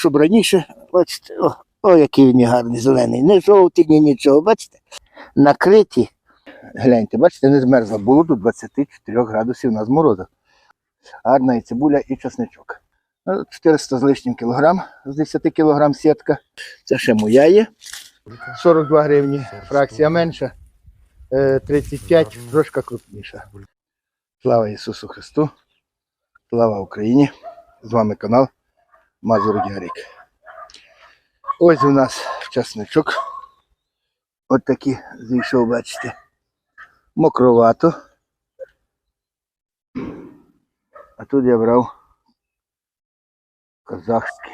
щоб раніше, бачите, о, о, який він гарний зелений. Не жовтий, ні нічого, бачите? Накриті. Гляньте, бачите, не змерзла. Було до 24 градусів на зморозах. Гарна і цибуля, і чесничок. Ну, 400 з лишнім кілограм, з 10 кілограм сітка. Це ще моя є. 42 гривні. Фракція менша. Е, 35, трошки крупніша. Слава Ісусу Христу! Слава Україні! З вами канал Мазур Ярик. Ось у нас часничок. От такий зійшов, бачите. Мокровато. А тут я брав казахський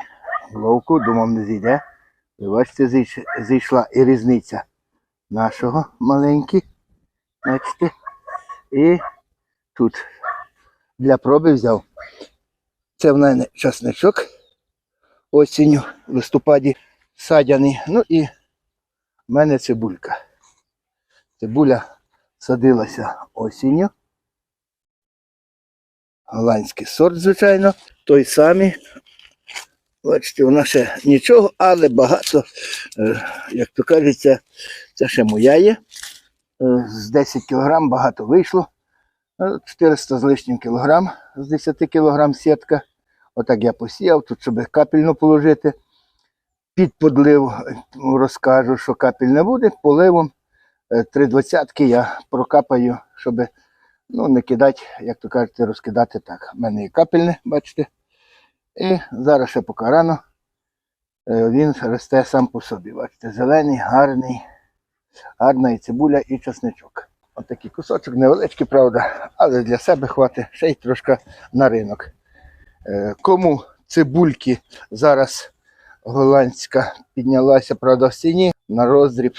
ловку, думав не зійде. Ви бачите, зійшла і різниця нашого маленький. Бачите? І тут для проби взяв. Це в мене часничок осінню, в листопаді садяний. Ну і в мене цибулька. Цибуля садилася осінню. Голландський сорт, звичайно. Той самий. Бачите, вона ще нічого, але багато, е, як то кажеться, це ще моя є. Е, З 10 кг багато вийшло. Е, 400 з лишнім кілограм з 10 кілограм сітка. Отак я посіяв, тут щоб капельну положити. Під подлив е, розкажу, що капель не буде. Поливом е, три двадцятки я прокапаю, щоб ну, не кидати, як то кажете, розкидати так. У мене є капельне, бачите. І зараз ще поки рано. е, Він росте сам по собі. Бачите, зелений, гарний, гарна і цибуля, і чесничок. Отакий кусочок невеличкий, правда, але для себе хватить ще й трошки на ринок. Е, Кому цибульки зараз голландська піднялася, правда, в ціні на роздріб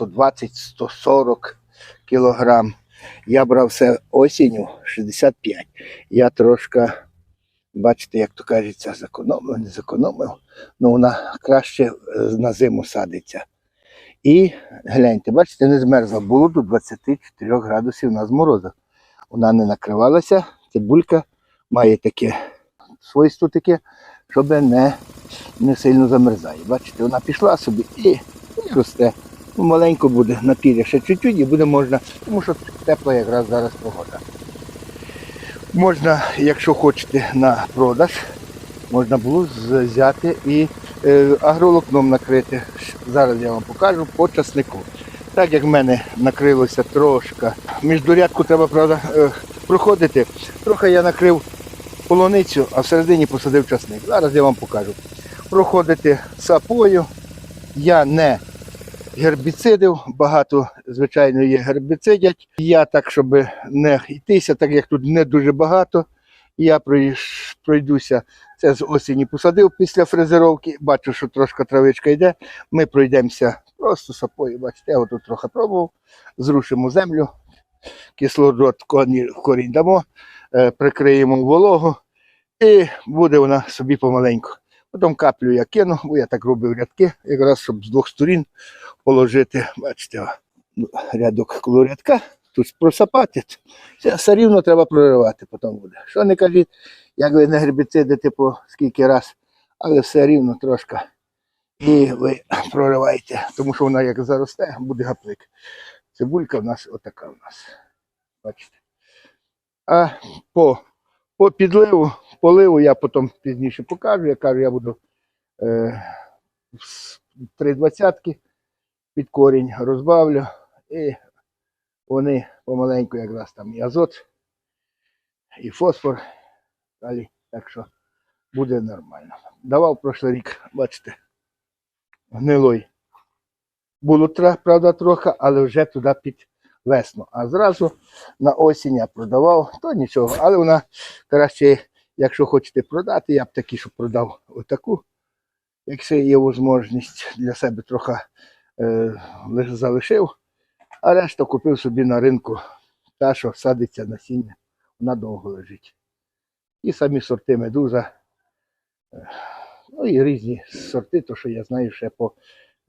120-140 кілограм. Я брав все осінню 65. Я трошки, бачите, як то кажеться, зекономив, не зекономив. Ну вона краще е, на зиму садиться. І гляньте, бачите, не змерзла. Було до 24 градусів на зморозах. Вона не накривалася. Цибулька має таке свойство таке, щоб не, не сильно замерзає. Бачите, вона пішла собі і, росте. Ну, маленько буде на пір'я ще чуть-чуть і буде можна, тому що тепла якраз зараз погода. Можна, якщо хочете на продаж, можна було взяти і е, агролокном накрити. Зараз я вам покажу по часнику. Так як в мене накрилося трошки. Міждурядку треба, правда, е, проходити. Трохи я накрив полуницю, а всередині посадив часник. Зараз я вам покажу. Проходити сапою. Я не гербіцидів, багато, звичайно, є гербіцидять. Я так, щоб не йтися, так як тут не дуже багато. Я пройдуся, це з осені посадив після фрезеровки. Бачу, що трошки травичка йде. Ми пройдемося просто сапою. Бачите, я тут трохи пробував. Зрушимо землю, кислород корінь- дамо, прикриємо вологу, і буде вона собі помаленьку. Потім каплю я кину, бо я так робив рядки, якраз щоб з двох сторін положити, бачите, рядок коло рядка, тут просапати. Це все рівно треба проривати потім буде. Що не кажіть, як ви не гербіцидите по скільки раз, але все рівно трошки. І ви прориваєте, тому що вона як заросте, буде гаплик. Цибулька в нас отака в нас. Бачите. А по, по підливу, поливу я потім пізніше покажу. Я кажу, я буду е, три двадцятки під корінь розбавлю. І вони помаленьку якраз там і азот, і фосфор. Далі. Так що буде нормально. Давав прошлий рік, бачите, гнилой. Було правда трохи, але вже туди під весну. А зразу на осінь я продавав, то нічого. Але вона краще, якщо хочете продати, я б такі, щоб продав отаку. Якщо є можливість для себе трохи е, залишив, а решта купив собі на ринку та, що садиться насіння, вона довго лежить. І самі сорти медуза. е, Ну і різні сорти, то що я знаю ще по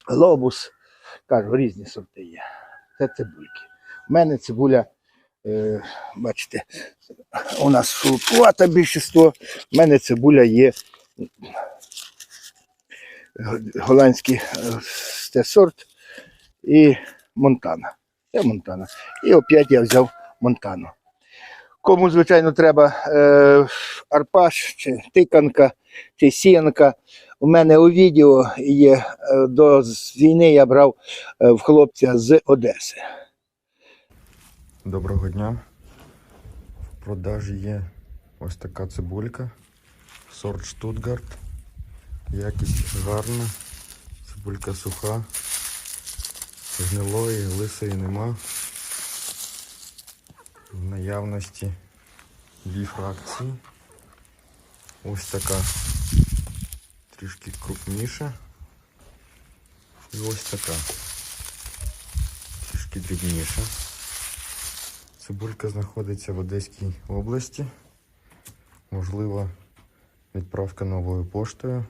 глобус. Кажу, різні сорти є. Це цибульки. У мене цибуля, е, бачите, у нас шелкувата більшість. У мене цибуля є голландський е, сорт і Монтана. Це Монтана. І опять я взяв Монтану. Кому, звичайно, треба е, арпаш, чи тиканка, чи сіянка. У мене у відео є е, до війни я брав е, в хлопця з Одеси. Доброго дня. В продажі є ось така цибулька. Сорт Штутгарт. Якість гарна. Цибулька суха. Гнилої, лисої нема. В наявності дві фракції. Ось така трішки крупніша. І ось така. Трішки дрібніша. Цибулька знаходиться в Одеській області. Можлива відправка новою поштою.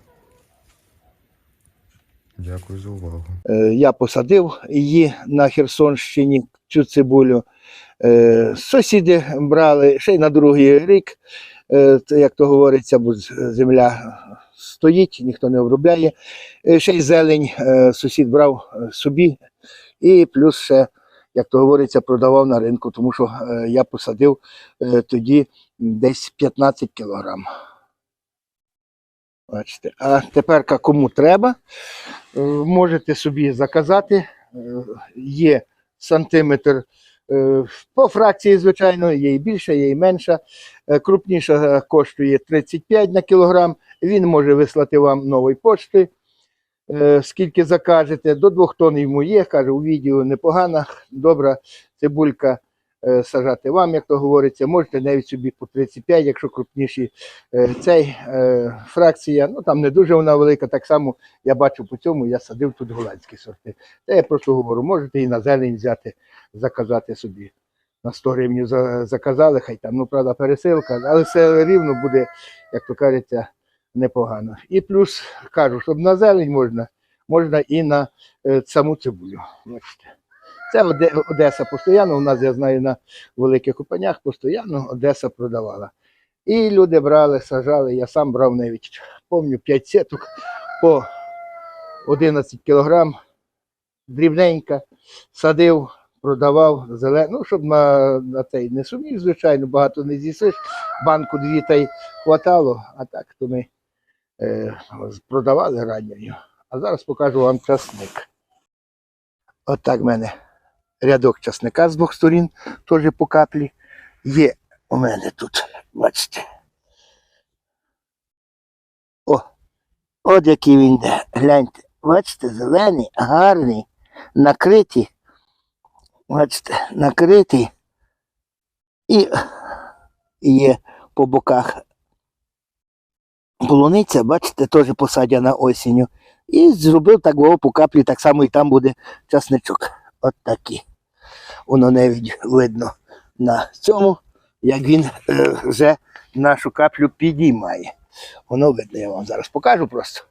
Дякую за увагу. Е, Я посадив її на Херсонщині, цю цибулю. Е, Сусіди брали ще й на другий рік, Е, як то говориться, бо земля стоїть, ніхто не обробляє. Ще й зелень сусід брав собі, і плюс ще, як то говориться, продавав на ринку, тому що е, я посадив е, тоді десь 15 кілограм. Бачите. А тепер кому треба, е, можете собі заказати. Є сантиметр по фракції, звичайно, є і більша, є і менша. Крупніша коштує 35 на кілограм. Він може вислати вам нової почти. Е, Скільки закажете, до 2 тонн йому є, каже, у відео непогана, добра цибулька е, сажати вам, як то говориться. Можете навіть собі по 35, якщо крупніші е, цей фракція. Ну там не дуже вона велика. Так само я бачу по цьому, я садив тут голландські сорти. Та я просто говорю, можете і на зелень взяти, заказати собі. На 100 гривень заказали, хай там, ну правда, пересилка, але все рівно буде, як то кажеться, непогано. І плюс кажу, щоб на зелень можна, можна і на е, саму цибулю. Бачите. Це Одеса постійно. У нас, я знаю, на великих купанях постійно Одеса продавала. І люди брали, сажали. Я сам брав навіть, пам'ятаю, 5 сеток по 11 кілограм, дрібненька, садив, продавав зелену, ну, щоб на, на цей не сумів, звичайно, багато не з'їсиш. Банку дві та й хватало, а так то ми продавали ранньою. А зараз покажу вам часник. Отак в мене рядок часника з двох сторін, теж по каплі. Є у мене тут, бачите. О, от який він йде. Гляньте, бачите, зелений, гарний, накритий. Бачите, накритий. І є по боках полуниця, бачите, теж посадяна осінню. І зробив так о, по каплі, так само і там буде часничок. От такі. Воно навіть видно на цьому, як він е, вже нашу каплю підіймає. Воно видно, я вам зараз покажу просто.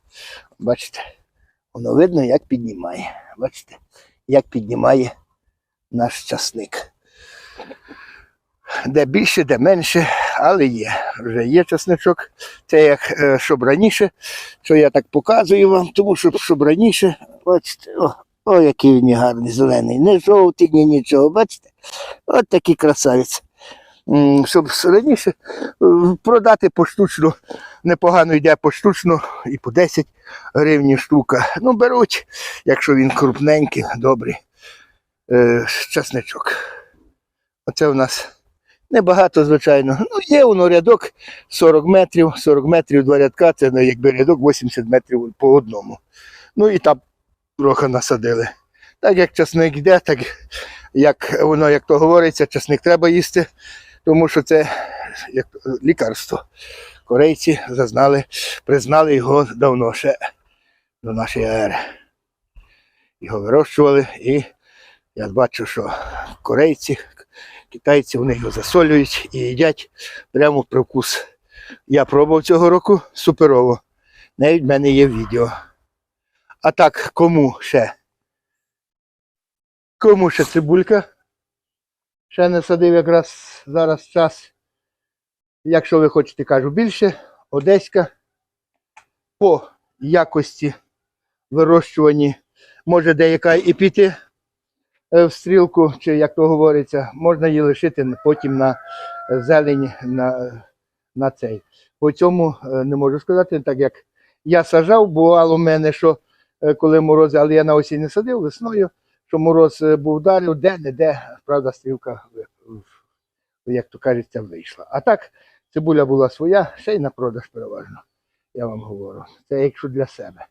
Бачите, воно видно, як піднімає. Бачите, як піднімає наш часник. Де більше, де менше, але є. Вже є часничок. Це як е, щоб раніше, що я так показую вам, тому що щоб раніше, бачите, о, о, який він гарний зелений, не жовтий, ні нічого, бачите? От такий красавець. Щоб раніше е, продати поштучно, непогано йде поштучно і по 10 гривень штука. Ну, беруть, якщо він крупненький, добрий е, часничок. Оце у нас небагато, звичайно. Ну, є воно рядок 40 метрів, 40 метрів два рядка, це ну, якби рядок 80 метрів по одному. Ну і там трохи насадили. Так як часник йде, так як воно, як то говориться, часник треба їсти, тому що це як лікарство. Корейці зазнали, признали його давно ще до нашої ери. Його вирощували і я бачу, що корейці, китайці вони його засолюють і їдять прямо при вкус. Я пробував цього року суперово. Навіть в мене є відео. А так, кому ще? Кому ще цибулька? Ще не садив якраз зараз час. Якщо ви хочете, кажу більше, одеська по якості вирощуванні. Може деяка і піти в стрілку, чи як то говориться, можна її лишити потім на е, зелень на, на цей. По цьому е, не можу сказати, так як я сажав, бувало в мене, що е, коли морози, але я на осінь не садив весною, що мороз е, був вдарив, де-не-де, правда, стрілка, як то кажеться, вийшла. А так, цибуля була своя, ще й на продаж переважно, я вам говорю. Це якщо для себе.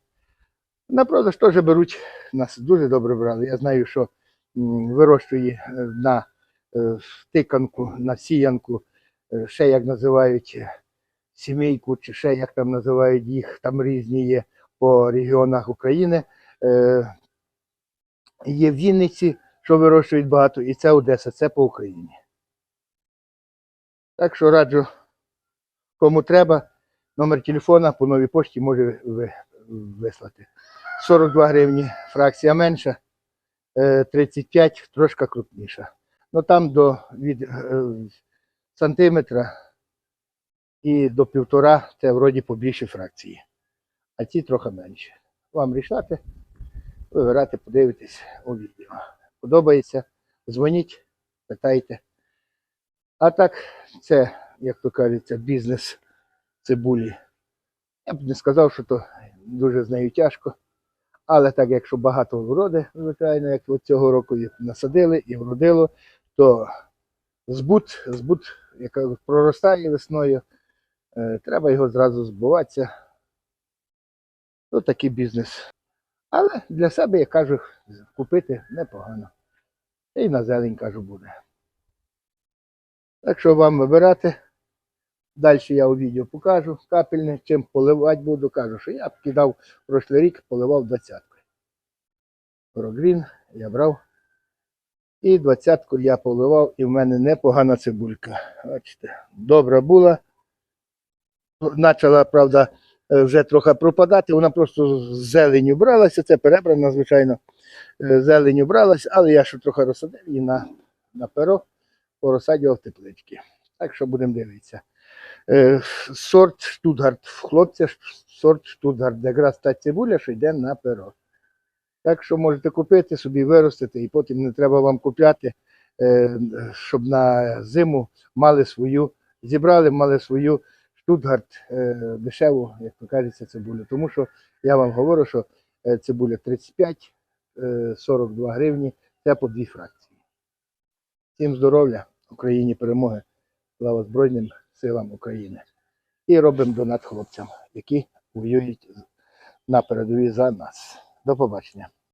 На продаж теж беруть, нас дуже добре брали. Я знаю, що вирощує е, на е, тиканку, на сіянку, е, ще як називають сімейку, чи ще як там називають їх, там різні є по регіонах України. Є в Вінниці, що вирощують багато, і це Одеса, це по Україні. Так що раджу, кому треба, номер телефона по новій пошті може ви- вислати. 42 гривні фракція менша, 35 трошки крупніша. Ну там до від е, сантиметра і до півтора це вроді побільші фракції. А ці трохи менші. Вам рішати, вибирати, подивитись у відео. Подобається, дзвоніть, питайте. А так, це, як то кажеться, бізнес цибулі. Я б не сказав, що то дуже з нею тяжко. Але так, якщо багато вроди, звичайно, як от цього року насадили і вродило, то збут, збут, яка проростає весною, е, треба його зразу збуватися. Ну, такий бізнес. Але для себе, я кажу, купити непогано. І на зелень, кажу, буде. Так що вам вибирати. Далі я у відео покажу капельне, чим поливати буду. Кажу, що я кидав прошлий рік, поливав двадцяткою. Прогрін я брав. І двадцятку я поливав, і в мене непогана цибулька. Бачите, добра була. Почала, правда, е, вже трохи пропадати. Вона просто з зеленю бралася. Це перебрана, звичайно, е, зеленю бралася, але я ще трохи розсадив її на, на перо, порозсадював теплички. Так що будемо дивитися. Е, Сорт Штутгарт. Хлопця сорт Штутгарт, якраз та цибуля, що йде на перо. Так що можете купити, собі виростити, і потім не треба вам купляти, е, щоб на зиму мали свою, зібрали, мали свою Штутгарт е, дешеву, як то кажеться, цибулю. Тому що я вам говорю, що цибуля 35, е, 42 гривні, це по дві фракції. Всім здоров'я, Україні перемоги, слава Збройним силам України. І робимо донат хлопцям, які воюють на передовій за нас. До побачення.